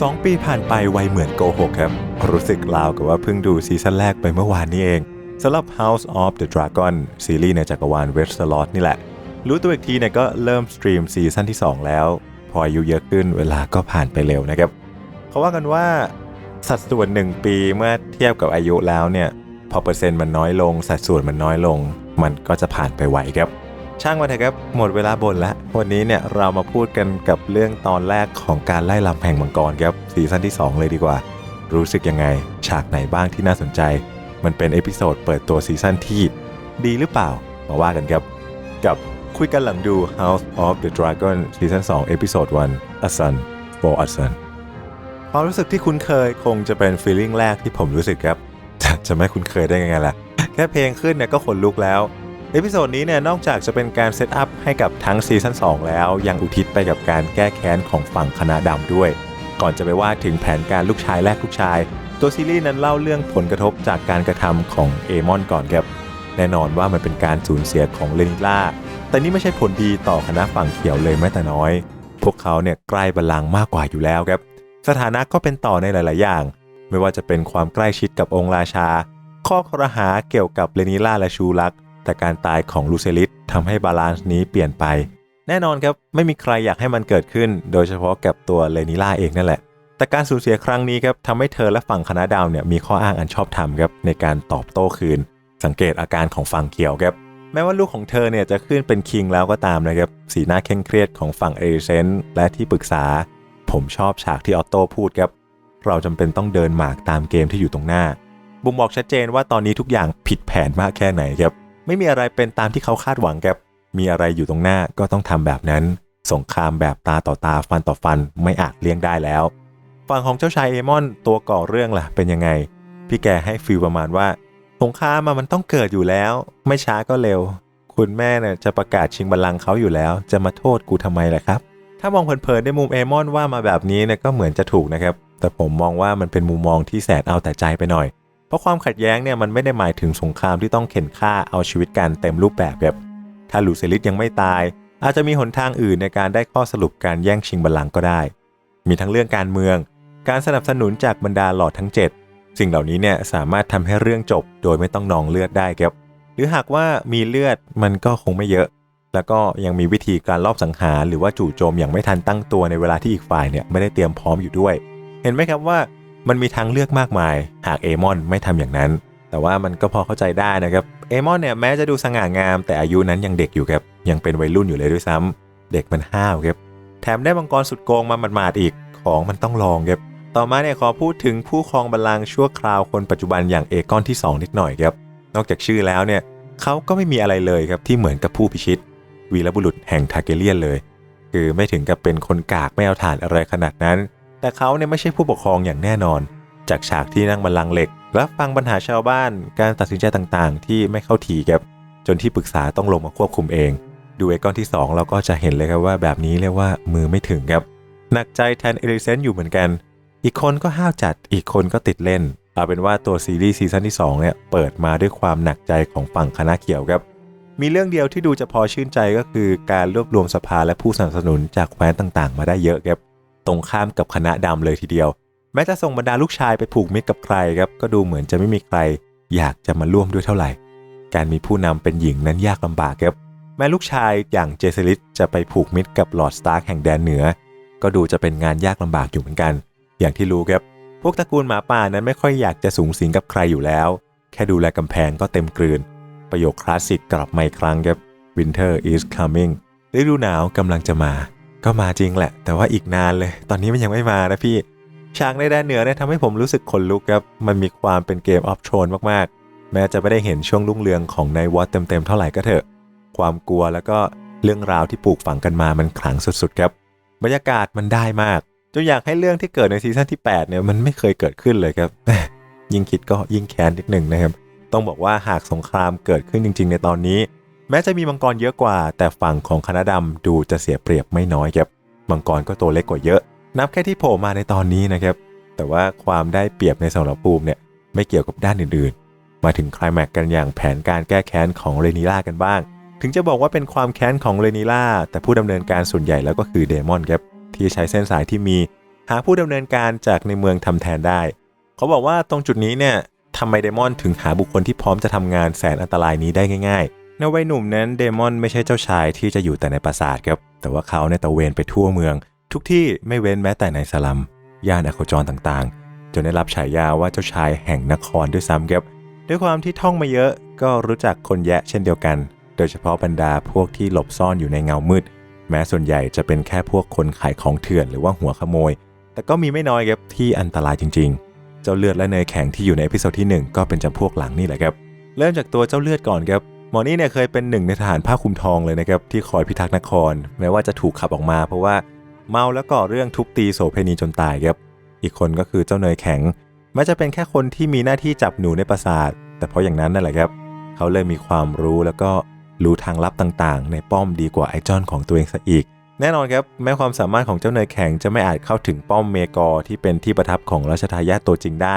สองปีผ่านไปไวเหมือนโกหกครับ รู้สึกราวกับว่าเพิ่งดูซีซั่นแรกไปเมื่อวานนี้เองสำหรับ House of the Dragon ซีรีส์ในจักรวาล Westeros นี่แหละ รู้ตัวอีกทีเนี่ยก็เริ่มสตรีมซีซั่นที่ 2 แล้ว พออายุเยอะขึ้นเวลาก็ผ่านไปเร็วนะครับ เขาว่ากันว่าสัดส่วน 1 ปีเมื่อเทียบกับอายุแล้วเนี่ย พอเปอร์เซ็นต์มันน้อยลง สัดส่วนมันน้อยลง มันก็จะผ่านไปไวครับ ช่างมาเถอะครับ หมดเวลาบ่นแล้ว วันนี้เนี่ยเรามาพูดกันกับเรื่องตอนแรกของการไล่ลำแห่งมังกรครับซีซั่นที่ 2 เลยดีกว่า รู้สึกยังไง ฉากไหนบ้างที่น่าสนใจ มันเป็นเอพิโซดเปิดตัวซีซั่นที่ ดีหรือเปล่า มาว่ากันครับ กับคุยกันหลังดู House of the Dragon ซีซั่น2เอพิโซด1 A Sun for a Sun ความรู้สึกที่คุ้นเคยคงจะเป็นฟีลลิ่งแรกที่ผมรู้สึกครับจะจะไม่คุ้นเคยได้ยังไงล่ะ แค่เพลงขึ้นเนี่ยก็ขนลุกแล้ว เอพิโซดนี้เนี่ยนอกจากจะเป็นการเซตอัพให้กับทั้งซีซั่น2 แล้ว ยังอุทิศไปกับการแก้แค้นของฝั่งคณะดำด้วย ก่อนจะไปว่าถึงแผนการลูกชายแลกลูกชาย ตัวซีรีส์นั้นเล่าเรื่องผลกระทบจากการกระทำของเอมอนก่อนครับแน่นอนว่ามันเป็นการสูญเสียของเลนิล่า แต่นี่ไม่ใช่ผลดีต่อคณะฝั่งเขียวเลยแม้แต่น้อย พวกเขาเนี่ยใกล้บัลลังก์มากกว่าอยู่แล้วครับ สถานะก็เป็นต่อในหลาย ๆ อย่าง ไม่ว่าจะเป็นความใกล้ชิดกับองค์ราชา ข้อครหาเกี่ยวกับเลนิล่าและชูลัก แต่การตายของลูเซลิสทำให้บาลานซ์นี้เปลี่ยนไป แน่นอนครับ ไม่มีใครอยากให้มันเกิดขึ้น โดยเฉพาะกับตัวเลนิล่าเองนั่นแหละ แต่การสูญเสียครั้งนี้ครับทำให้เธอและฝั่งคณะดาวเนี่ยมีข้ออ้างอันชอบธรรมครับในการตอบโต้คืน สังเกตอาการของฝั่งเขียวครับแม้ว่าลูกของเธอเนี่ยจะขึ้นเป็นคิงแล้วก็ตามนะครับสีหน้าเคร่งเครียดของฝั่งเอริเซนและที่ปรึกษา ผมชอบฉากที่ออตโต้พูดครับเราจำเป็นต้องเดินหมากตามเกมที่อยู่ตรงหน้าบ่งบอกชัดเจนว่าตอนนี้ทุกอย่างผิดแผนมากแค่ไหนครับ ไม่มีอะไรเป็นตามที่เขาคาดหวังครับมีอะไรอยู่ตรงหน้าก็ต้องทำแบบนั้น สงครามแบบตาต่อตาฟันต่อฟันไม่อาจเลี่ยงได้แล้วฝั่งของเจ้าชายเอมอนตัวก่อเรื่องล่ะเป็นยังไง พี่แกให้ฟีลประมาณว่าสงครามมันต้องเกิดอยู่แล้ว ไม่ช้าก็เร็ว คุณแม่เนี่ยจะประกาศชิงบัลลังก์เขาอยู่แล้ว จะมาโทษกูทำไมล่ะครับ ถ้ามองเผินๆในมุมเอมอนว่ามาแบบนี้เนี่ยก็เหมือนจะถูกนะครับ แต่ผมมองว่ามันเป็นมุมมองที่แสนเอาแต่ใจไปหน่อย เพราะความขัดแย้งเนี่ยมันไม่ได้หมายถึงสงครามที่ต้องเข็นฆ่าเอาชีวิตกันเต็มรูปแบบแบบถ้าลูเซลิสยังไม่ตาย อาจจะมีหนทางอื่นในการได้ข้อสรุปการแย่งชิงบัลลังก์ก็ได้ มีทั้งเรื่องการเมือง การสนับสนุนจากบรรดาหลอดทั้ง 7 สิ่งเหล่านี้เนี่ยสามารถทำให้เรื่องจบโดยไม่ต้องนองเลือดได้ครับหรือหากว่ามีเลือดมันก็คงไม่เยอะ แล้วก็ยังมีวิธีการลอบสังหารหรือว่าจู่โจมอย่างไม่ทันตั้งตัวในเวลาที่อีกฝ่ายเนี่ยไม่ได้เตรียมพร้อมอยู่ด้วย เห็นไหมครับว่า มันมีทางเลือกมากมาย หากเอมอนไม่ทำอย่างนั้น แต่ว่ามันก็พอเข้าใจได้นะครับ เอมอนเนี่ยแม้จะดูสง่างาม แต่อายุนั้นยังเด็กอยู่ครับ ยังเป็นวัยรุ่นอยู่เลยด้วยซ้ำเด็กมันห้าวครับ แถมได้มังกรสุดโกงมาหมาดๆอีก ของมันต้องลองครับ ต่อมาเนี่ยขอพูดถึงผู้ครองบัลลังก์ชั่วคราวคนปัจจุบันอย่างเอกอนที่ 2 นิดหน่อยครับ นอกจากชื่อแล้วเนี่ยเขาก็ไม่มีอะไรเลยครับที่เหมือนกับผู้พิชิต วีรบุรุษแห่งทาเกเลียนเลย คือไม่ถึงกับเป็นคนกากไม่เอาฐานอะไรขนาดนั้น แต่เขาเนี่ยไม่ใช่ผู้ปกครองอย่างแน่นอน จากฉากที่นั่งบัลลังก์เหล็ก รับฟังปัญหาชาวบ้านการตัดสินใจต่างๆ ที่ไม่เข้าทีครับจนที่ปรึกษาต้องลงมาควบคุมเอง ดูเอกอนที่ 2 เราก็จะเห็นเลยครับว่าแบบนี้เรียกว่ามือไม่ถึงครับหนักใจแทนเอริเซนต์อยู่เหมือนกัน อีกคนก็ห้าวจัดอีกคนก็ติดเล่นเอาเป็นว่าตัวซีรีส์ซีซั่นที่2เนี่ยเปิดมาด้วยความหนักใจของฝั่งคณะเขียวครับมีเรื่องเดียวที่ดูจะพอชื่นใจก็คือการรวบรวมสภาและผู้สนับสนุนจากแคว้นต่างๆ มาได้เยอะครับ ตรงข้ามกับคณะดำเลยทีเดียว แม้จะส่งบรรดาลูกชายไปผูกมิตรกับใครครับก็ดูเหมือนจะไม่มีใคร อยากจะมาร่วมด้วยเท่าไหร่ การมีผู้นำเป็นหญิงนั้นยากลำบากครับแม้ลูกชายอย่างเจสลิสจะไปผูกมิตรกับลอร์ดสตาร์แห่งแดนเหนือ ก็ดูจะเป็นงานยากลำบากอยู่เหมือนกัน อย่างที่รู้ครับพวกตระกูลหมาป่านั้นไม่ค่อยอยากจะสูงสิงกับใครอยู่แล้ว แค่ดูแลกำแพงก็เต็มกลืน ประโยคคลาสสิกกลับมาอีกครั้งครับ Winter is coming ฤดูหนาวกำลังจะมา ก็มาจริงแหละ แต่ว่าอีกนานเลย ตอนนี้มันยังไม่มานะพี่ ฉากในแดนเหนือเนี่ยทำให้ผมรู้สึกขนลุกครับ มันมีความเป็นเกมออฟทรนมากๆ แม้จะไม่ได้เห็นช่วงรุ่งเรืองของในวอตเต็มๆเท่าไหร่ก็เถอะ ความกลัวแล้วก็เรื่องราวที่ปลูกฝังกันมามันขลังสุดๆครับ บรรยากาศมันได้มากจนอยากให้เรื่องที่เกิดในซีซั่นที่8เนี่ยมันไม่เคยเกิดขึ้นเลยครับ ยิ่งคิดก็ยิ่งแค้นนิดหนึ่งนะครับ ต้องบอกว่าหากสงครามเกิดขึ้นจริง ๆ ในตอนนี้ แม้จะมีมังกรเยอะกว่า แต่ฝั่งของคณะดำดูจะเสียเปรียบไม่น้อยครับมังกรก็ตัวเล็กกว่าเยอะ นับแค่ที่โผล่มาในตอนนี้นะครับ แต่ว่าความได้เปรียบในสำหรับภูมิเนี่ยไม่เกี่ยวกับด้านอื่นๆ มาถึงคลายแม็กซ์กันอย่างแผนการแก้แค้นของเรนิล่ากันบ้าง ถึงจะบอกว่าเป็นความแค้นของเรนิล่าแต่ผู้ดำเนินการส่วนใหญ่แล้วก็คือเดมอนครับที่ใช้เส้นสายที่มี หาผู้ดำเนินการจากในเมืองทำแทนได้ เขาบอกว่าตรงจุดนี้เนี่ยทำไมเดมอนถึงหาบุคคลที่พร้อมจะทำงานแสนอันตรายนี้ได้ง่ายๆ ในวัยหนุ่มนั้นเดมอนไม่ใช่เจ้าชายที่จะอยู่แต่ในปราสาทครับ แต่ว่าเขาในตะเวนไปทั่วเมือง ทุกที่ไม่เว้นแม้แต่ในสลัม ย่านอโคจรต่างๆ จนได้รับฉายาว่าเจ้าชายแห่งนครด้วยซ้ำครับ ด้วยความที่ท่องมาเยอะก็รู้จักคนแยะเช่นเดียวกัน โดยเฉพาะบรรดาพวกที่หลบซ่อนอยู่ในเงามืด แม้ส่วนใหญ่จะเป็นแค่พวกคนขายของเถื่อนหรือว่าหัวขโมย แต่ก็มีไม่น้อยครับที่อันตรายจริง ๆ เจ้าเลือดและเนยแข็งที่อยู่ในพิโซดที่ 1 ก็เป็นจำพวกหลังนี่แหละครับ เริ่มจากตัวเจ้าเลือดก่อนครับ หมอนี่เนี่ยเคยเป็นหนึ่งในทหารผ้าคลุมทองเลยนะครับที่คอยพิทักษ์นคร แม้ว่าจะถูกขับออกมา เพราะว่าเมาแล้วก่อเรื่องทุบตีโสเพณีจนตายครับ อีกคนก็คือเจ้าเนยแข็งแม้จะเป็นแค่คนที่มีหน้าที่จับหนูในปราสาท แต่เพราะอย่างนั้นนั่นแหละครับ เขาเลยมีความรู้แล้วก็รู้ทางลับต่างๆ ในป้อมดีกว่าไอจอนของตัวเองซะอีก แน่นอนครับแม้ความสามารถของเจ้าเนยแข็งจะไม่อาจเข้าถึงป้อมเมกอที่เป็นที่ประทับของราชทายาทตัวจริงได้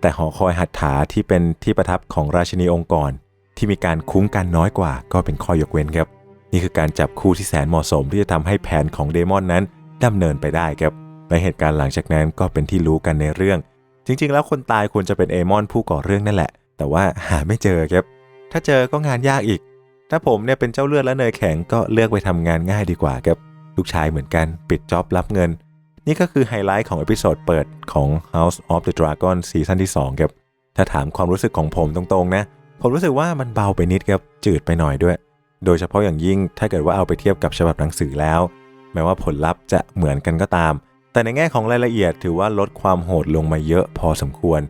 แต่หอคอยหัตถาที่เป็นที่ประทับของราชินีองค์กร ที่มีการคุ้มกันน้อยกว่า ก็เป็นข้อยกเว้นครับ นี่คือการจับคู่ที่แสนเหมาะสมที่จะทำให้แผนของเดมอนนั้นดำเนินไปได้ครับและเหตุการณ์หลังจากนั้นก็เป็นที่รู้กันในเรื่อง จริง ๆ แล้วคนตายควรจะเป็นเอมอนผู้ก่อเรื่องนั่นแหละ แต่ว่าหาไม่เจอครับ ถ้าเจอก็งานยากอีก ถ้าผมเนี่ยเป็นเจ้าเลือดและเนยแข็งก็เลือกไปทำงานง่ายดีกว่าครับลูกชายเหมือนกันปิดจ็อบรับเงิน นี่ก็คือไฮไลท์ของอพิโซดเปิดของ House of the Dragon ซีซั่นที่2ครับถ้าถามความรู้สึกของผมตรงๆนะ ผมรู้สึกว่ามันเบาไปนิดครับจืดไปหน่อยด้วย โดยเฉพาะอย่างยิ่งถ้าเกิดว่าเอาไปเทียบกับฉบับหนังสือแล้ว แม้ว่าผลลัพธ์จะเหมือนกันก็ตาม แต่ในแง่ของรายละเอียดถือว่าลดความโหดลงมาเยอะพอสมควร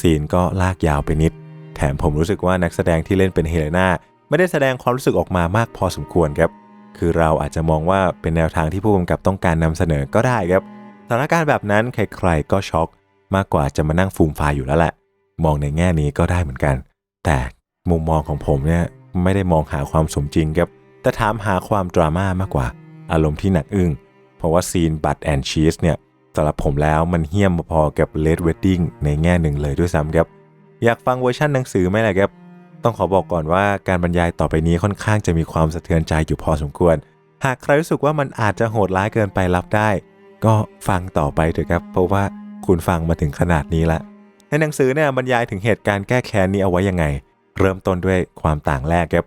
ซีนก็ลากยาวไปนิด แถมผมรู้สึกว่านักแสดงที่เล่นเป็นเฮเลนาไม่ได้แสดงความรู้สึกออกมามากพอสมควรครับ คือเราอาจจะมองว่าเป็นแนวทางที่ผู้กำกับต้องการนำเสนอก็ได้ครับสถานการณ์แบบนั้นใครๆก็ช็อก มากกว่าจะมานั่งฟูมฟายอยู่แล้วแหละ มองในแง่นี้ก็ได้เหมือนกัน แต่มุมมองของผมเนี่ยไม่ได้มองหาความสมจริงครับ แต่ถามหาความดราม่ามากกว่า อารมณ์ที่หนักอึ้ง เพราะว่าซีนบัตแอนชีสเนี่ยสำหรับผมแล้วมันเฮี้ยมพอกับเลดเวดดิ้งในแง่หนึ่งเลยด้วยซ้ำครับ อยากฟังเวอร์ชันหนังสือไหมล่ะครับ ต้องขอบอกก่อนว่าการบรรยายต่อไปนี้ค่อนข้างจะมีความสะเทือนใจอยู่พอสมควร หากใครรู้สึกว่ามันอาจจะโหดร้ายเกินไปรับได้ ก็ฟังต่อไปเถอะครับ เพราะว่าคุณฟังมาถึงขนาดนี้ละ ในหนังสือเนี่ยบรรยายถึงเหตุการณ์แก้แค้นนี้เอาไว้ยังไง เริ่มต้นด้วยความต่างแรกครับ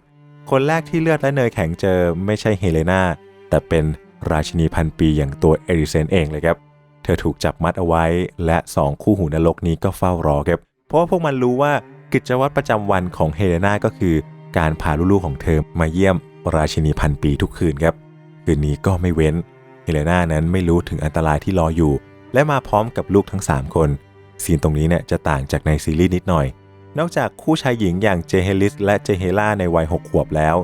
คนแรกที่เลือดและเนยแข็งเจอไม่ใช่เฮเลนาแต่เป็นราชินีพันปีอย่างตัวเอริเซนเองเลยครับ เธอถูกจับมัดเอาไว้ และสองคู่หูนรกนี้ก็เฝ้ารอครับ เพราะว่าพวกมันรู้ว่ากิจวัตรประจำวันของเฮเลนาก็คือ การพาลูกๆของเธอมาเยี่ยมราชินีพันปีทุกคืนครับคืนนี้ก็ไม่เว้นเฮเลนานั้นไม่รู้ถึงอันตรายที่รออยู่ และมาพร้อมกับลูกทั้ง 3 คน ซีนตรงนี้เนี่ยจะต่างจากในซีรีส์นิดหน่อย นอกจากคู่ชายหญิงอย่างเจเฮลิสและเจเฮล่าในวัย 6 ขวบแล้ว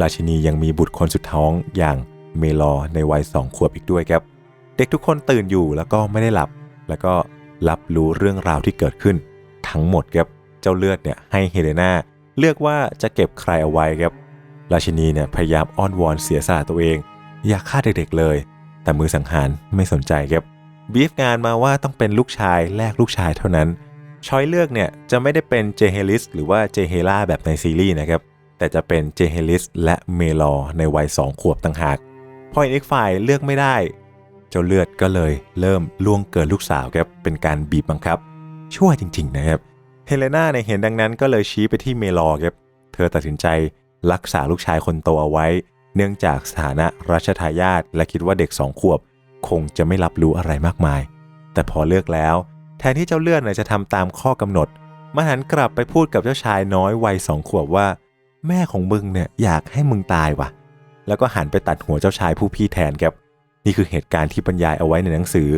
ราชินียังมีบุตรคนสุดท้องอย่างเมลอในวัย 2 ขวบอีกด้วยครับ เด็กทุกคนตื่นอยู่แล้วก็ไม่ได้หลับ แล้วก็รับรู้เรื่องราวที่เกิดขึ้น ทั้งหมดครับเจ้าเลือดเนี่ยให้เฮเลนาเลือกว่าจะเก็บใครเอาไว้ครับราชินีเนี่ยพยายามอ้อนวอนเสียสละตัวเอง อยากฆ่าเด็กๆเลย แต่มือสังหารไม่สนใจครับ บีฟงานมาว่าต้องเป็นลูกชายแลกลูกชายเท่านั้น ช้อยเลือกเนี่ยจะไม่ได้เป็นเจเฮลิสหรือว่าเจเฮล่าแบบในซีรีส์นะครับ แต่จะเป็นเจเฮลิสและเมลอในวัย 2 ขวบต่างหาก พออีกฝ่ายเลือกไม่ได้ เจ้าเลือดก็เลยเริ่มล่วงเกินลูกสาวครับ เป็นการบีบบังคับ ชั่วจริง ๆ นะครับ เฮเลนาเนี่ยเห็นดังนั้นก็เลยชี้ไปที่เมลอครับ เธอตัดสินใจรักษาลูกชายคนโตเอาไว้ เนื่องจากสถานะรัชทายาทและคิดว่าเด็กสองขวบ คงจะไม่รับรู้อะไรมากมาย แต่พอเลือกแล้ว แทนที่เจ้าเลือดเนี่ยจะทำตามข้อกำหนด มันหันกลับไปพูดกับเจ้าชายน้อยวัยสองขวบว่า แม่ของมึงเนี่ยอยากให้มึงตายว่ะ แล้วก็หันไปตัดหัวเจ้าชายผู้พี่แทนครับ นี่คือเหตุการณ์ที่บรรยายเอาไว้ในหนังสือ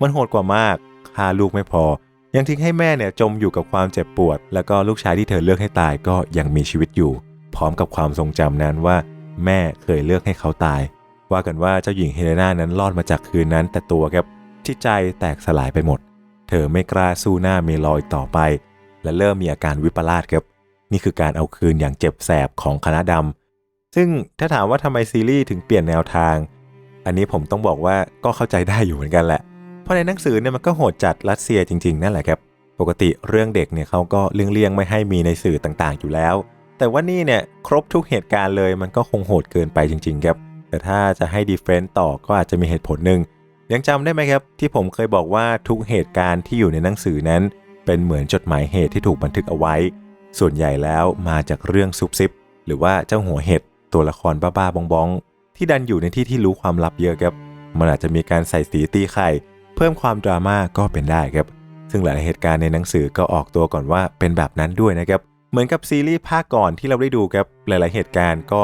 มันโหดกว่ามากฆ่าลูกไม่พอ ยังทิ้งให้แม่เนี่ยจมอยู่กับความเจ็บปวด แล้วก็ลูกชายที่เธอเลือกให้ตายก็ยังมีชีวิตอยู่ พร้อมกับความทรงจำนั้นว่า แม่เคยเลือกให้เขาตาย ว่ากันว่าเจ้าหญิงเฮเลนานั้นรอดมาจากคืนนั้น แต่ตัวครับที่ใจแตกสลายไปหมด เธอไม่กล้าสู้หน้าเมลอยต่อไป และเริ่มมีอาการวิปลาสครับนี่คือการเอาคืนอย่างเจ็บแสบของคณะดำซึ่งถ้าถามว่าทำไมซีรีส์ถึงเปลี่ยนแนวทาง อันนี้ผมต้องบอกว่าก็เข้าใจได้อยู่เหมือนกันแหละ เพราะในหนังสือเนี่ยมันก็โหดจัดรัสเซียจริง ๆ นั่นแหละครับ ปกติเรื่องเด็กเนี่ยเขาก็เลี่ยงๆไม่ให้มีในสื่อต่างๆ อยู่แล้วแต่แต่ว่านี่เนี่ยครบทุกเหตุการณ์เลยมันก็คงโหดเกินไปจริง ๆ ครับ แต่ถ้าจะให้ดีเฟนต์ต่อก็อาจจะมีเหตุผลหนึ่งยังจำได้ไหมครับที่ผมเคยบอกว่าทุกเหตุการณ์ที่อยู่ในหนังสือนั้น เป็นเหมือนจดหมายเหตุที่ถูกบันทึกเอาไว้ ส่วนใหญ่แล้วมาจากเรื่องซุบซิบหรือว่าเจ้าหัวเห็ดตัวละครบ้าๆบองๆ ที่ดันอยู่ในที่ที่รู้ความลับเยอะครับ มันอาจจะมีการใส่สีตีไข่ เพิ่มความดราม่าก็เป็นได้ครับ ซึ่งหลายเหตุการณ์ในหนังสือก็ออกตัวก่อนว่าเป็นแบบนั้นด้วยนะครับ เหมือนกับซีรีส์ภาคก่อนที่เราได้ดูครับ หลายๆเหตุการณ์ก็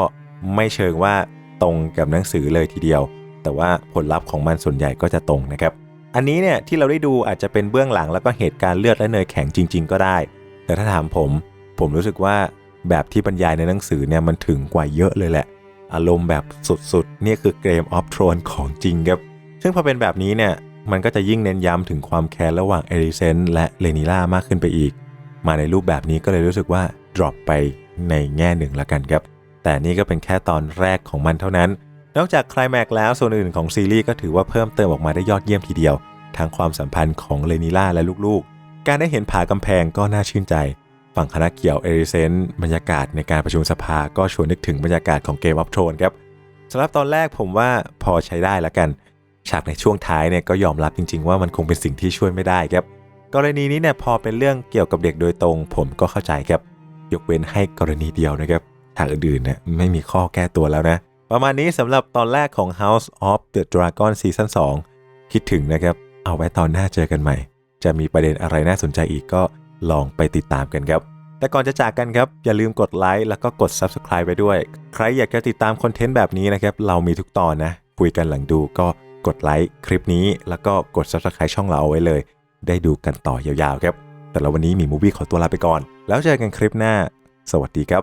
ไม่เชิงว่า ตรงกับหนังสือเลยทีเดียว แต่ว่าผลลัพธ์ของมันส่วนใหญ่ก็จะตรงนะครับ อันนี้เนี่ยที่เราได้ดูอาจจะเป็นเบื้องหลังแล้วก็เหตุการณ์เลือดและเนยแข็งจริง ๆ ก็ได้ แต่ถ้าถามผม ผมรู้สึกว่าแบบที่บรรยายในหนังสือเนี่ยมันถึงกว่าเยอะเลยแหละ อารมณ์แบบสุดๆนี่คือเกมออฟทรอนของจริงครับซึ่งพอเป็นแบบนี้เนี่ยมันก็จะยิ่งเน้นย้ำถึงความแค้นระหว่างเอริเซนและเลนิล่ามากขึ้นไปอีก มาในรูปแบบนี้ก็เลยรู้สึกว่า drop ไปในแง่หนึ่งละกันครับ แต่นี่ก็เป็นแค่ตอนแรกของมันเท่านั้น นอกจากคลายแม็กแล้วส่วนอื่นของซีรีส์ก็ถือว่าเพิ่มเติมออกมาได้ยอดเยี่ยมทีเดียว ทั้งความสัมพันธ์ของเลนิล่าและลูกๆ การได้เห็นผากำแพงก็น่าชื่นใจ ฝั่งคณะเกี่ยวเอริเซนบรรยากาศในการประชุมสภาก็ชวนนึกถึงบรรยากาศของเกมออฟโทนครับสำหรับตอนแรกผมว่าพอใช้ได้ละกันฉากในช่วงท้ายเนี่ยก็ยอมรับจริง ๆ ว่ามันคงเป็นสิ่งที่ช่วยไม่ได้ครับ กรณีนี้เนี่ยพอเป็นเรื่องเกี่ยวกับเด็กโดยตรง ผมก็เข้าใจครับ ยกเว้นให้กรณีเดียวนะครับ ทางอื่นๆเนี่ยไม่มีข้อแก้ตัวแล้วนะ ประมาณนี้สำหรับตอนแรกของ House of the Dragon Season 2คิดถึงนะครับ เอาไว้ตอนหน้าเจอกันใหม่ จะมีประเด็นอะไรน่าสนใจอีกก็ลองไปติดตามกันครับ แต่ก่อนจะจากกันครับ อย่าลืมกดไลค์แล้วก็กด Subscribe ไปด้วย ใครอยากจะติดตามคอนเทนต์แบบนี้นะครับ เรามีทุกตอนนะ คุยกันหลังดูก็กดไลค์คลิปนี้ แล้วก็กด Subscribe ช่องเราเอาไว้เลย ได้ดูกันต่อยาวๆครับแต่ละวันนี้มีมูวี่ขอตัวลาไปก่อน แล้วเจอกันคลิปหน้า สวัสดีครับ